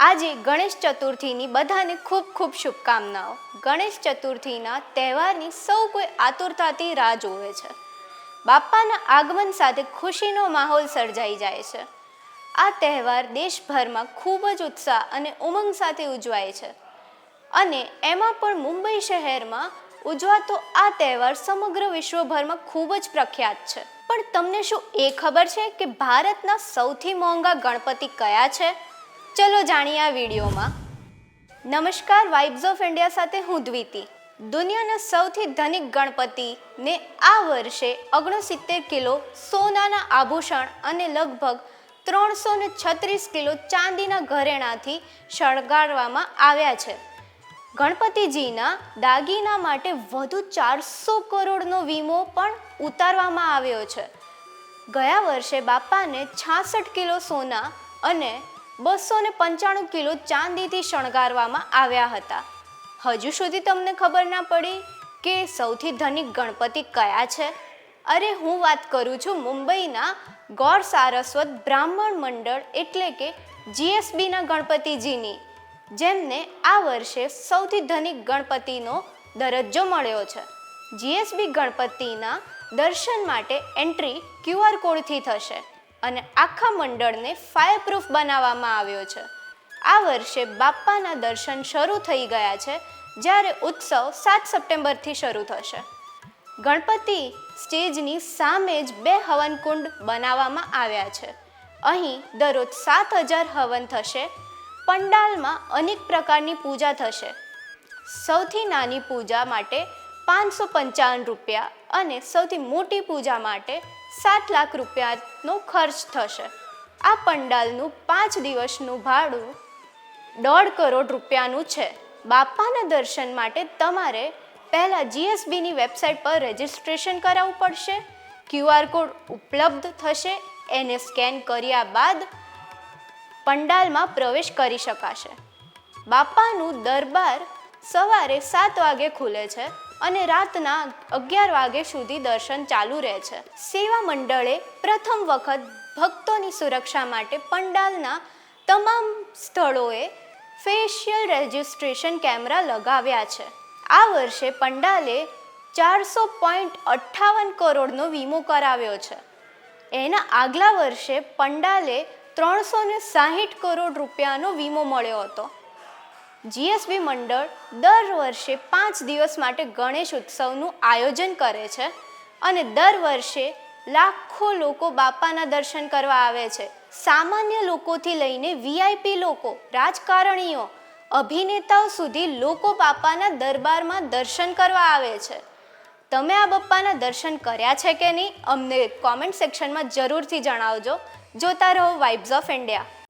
આજે ગણેશ ચતુર્થીની બધાને ખૂબ ખૂબ શુભકામનાઓ. ગણેશ ચતુર્થીના તહેવારની સૌ કોઈ આતુરતાથી રાહ જોવે છે. બાપાના આગમન સાથે ખુશીનો માહોલ સર્જાઈ જાય છે. આ તહેવાર દેશભરમાં ખૂબ જ ઉત્સાહ અને ઉમંગ સાથે ઉજવાય છે. અને એમાં પણ મુંબઈ શહેરમાં ઉજવાતો આ તહેવાર સમગ્ર વિશ્વભરમાં ખૂબ જ પ્રખ્યાત છે. પણ તમને શું એ ખબર છે કે ભારતના સૌથી મોંઘા ગણપતિ કયા છે? ચલો જાણીએ આ વિડીયોમાં. નમસ્કાર વાઇબ્સ ઓફ ઇન્ડિયા સાથે હું દ્વિતી. દુનિયાના સૌથી ધનિક ગણપતિને આ વર્ષે ઓગણસિત્તેર કિલો સોનાના આભૂષણ અને લગભગ ત્રણસો ને છત્રીસ કિલો ચાંદીના ઘરેણાથી શણગારવામાં આવ્યા છે. ગણપતિજીના દાગીના માટે વધુ ચારસો કરોડનો વીમો પણ ઉતારવામાં આવ્યો છે. ગયા વર્ષે બાપાને છાસઠ કિલો સોના અને બસો ને પંચાણું કિલો ચાંદીથી શણગારવામાં આવ્યા હતા. હજુ સુધી તમને ખબર ના પડી કે સૌથી ધનિક ગણપતિ કયા છે? અરે, હું વાત કરું છું મુંબઈના ગૌર સારસ્વત બ્રાહ્મણ મંડળ એટલે કે જીએસબીના ગણપતિજીની, જેમને આ વર્ષે સૌથી ધનિક ગણપતિનો દરજ્જો મળ્યો છે. જીએસબી ગણપતિના દર્શન માટે એન્ટ્રી ક્યુઆર કોડથી થશે? અને આખા મંડળને ફાયર પ્રૂફ બનાવવામાં આવ્યો છે. આ વર્ષે બાપ્પાના દર્શન શરૂ થઈ ગયા છે, જ્યારે ઉત્સવ સાત સપ્ટેમ્બરથી શરૂ થશે. ગણપતિ સ્ટેજની સામે જ બે હવનકુંડ બનાવવામાં આવ્યા છે. અહીં દરરોજ સાત હજાર હવન થશે, પંડાલમાં અનેક પ્રકારની પૂજા થશે. સૌથી નાની પૂજા માટે પાંચસો પંચાવન રૂપિયા અને સૌથી મોટી પૂજા માટે સાત લાખ રૂપિયાનો ખર્ચ થશે. આ પંડાલનું પાંચ દિવસનું ભાડું દોઢ કરોડ રૂપિયાનું છે. બાપાના દર્શન માટે તમારે પહેલાં જીએસબીની વેબસાઇટ પર રજિસ્ટ્રેશન કરાવવું પડશે. ક્યુઆર કોડ ઉપલબ્ધ થશે. એને સ્કેન કર્યા બાદ પંડાલમાં પ્રવેશ કરી શકાશે. બાપાનું દરબાર સવારે સાત વાગે ખુલે છે. અને રાતના અગિયાર વાગે સુધી દર્શન ચાલુ રહે છે. સેવા મંડળે પ્રથમ વખત ભક્તોની સુરક્ષા માટે પંડાલના તમામ સ્થળોએ ફેશિયલ રજિસ્ટ્રેશન કેમેરા લગાવ્યા છે. આ વર્ષે પંડાલે ચારસો પોઈન્ટ અઠ્ઠાવન કરોડનો વીમો કરાવ્યો છે. એના આગલા વર્ષે પંડાલે ત્રણસો ને સાહીઠ કરોડ રૂપિયાનો વીમો મળ્યો હતો. જીએસબી મંડળ દર વર્ષે પાંચ દિવસ માટે ગણેશ ઉત્સવનું આયોજન કરે છે અને દર વર્ષે લાખો લોકો બાપાના દર્શન કરવા આવે છે. સામાન્ય લોકોથી લઈને વીઆઈપી લોકો, રાજકારણીઓ, અભિનેતાઓ સુધી લોકો બાપાના દરબારમાં દર્શન કરવા આવે છે. તમે આ બપ્પાના દર્શન કર્યા છે કે નહીં, અમને કોમેન્ટ સેક્શનમાં જરૂરથી જણાવજો. જોતા રહો વાઇબ્સ ઓફ ઇન્ડિયા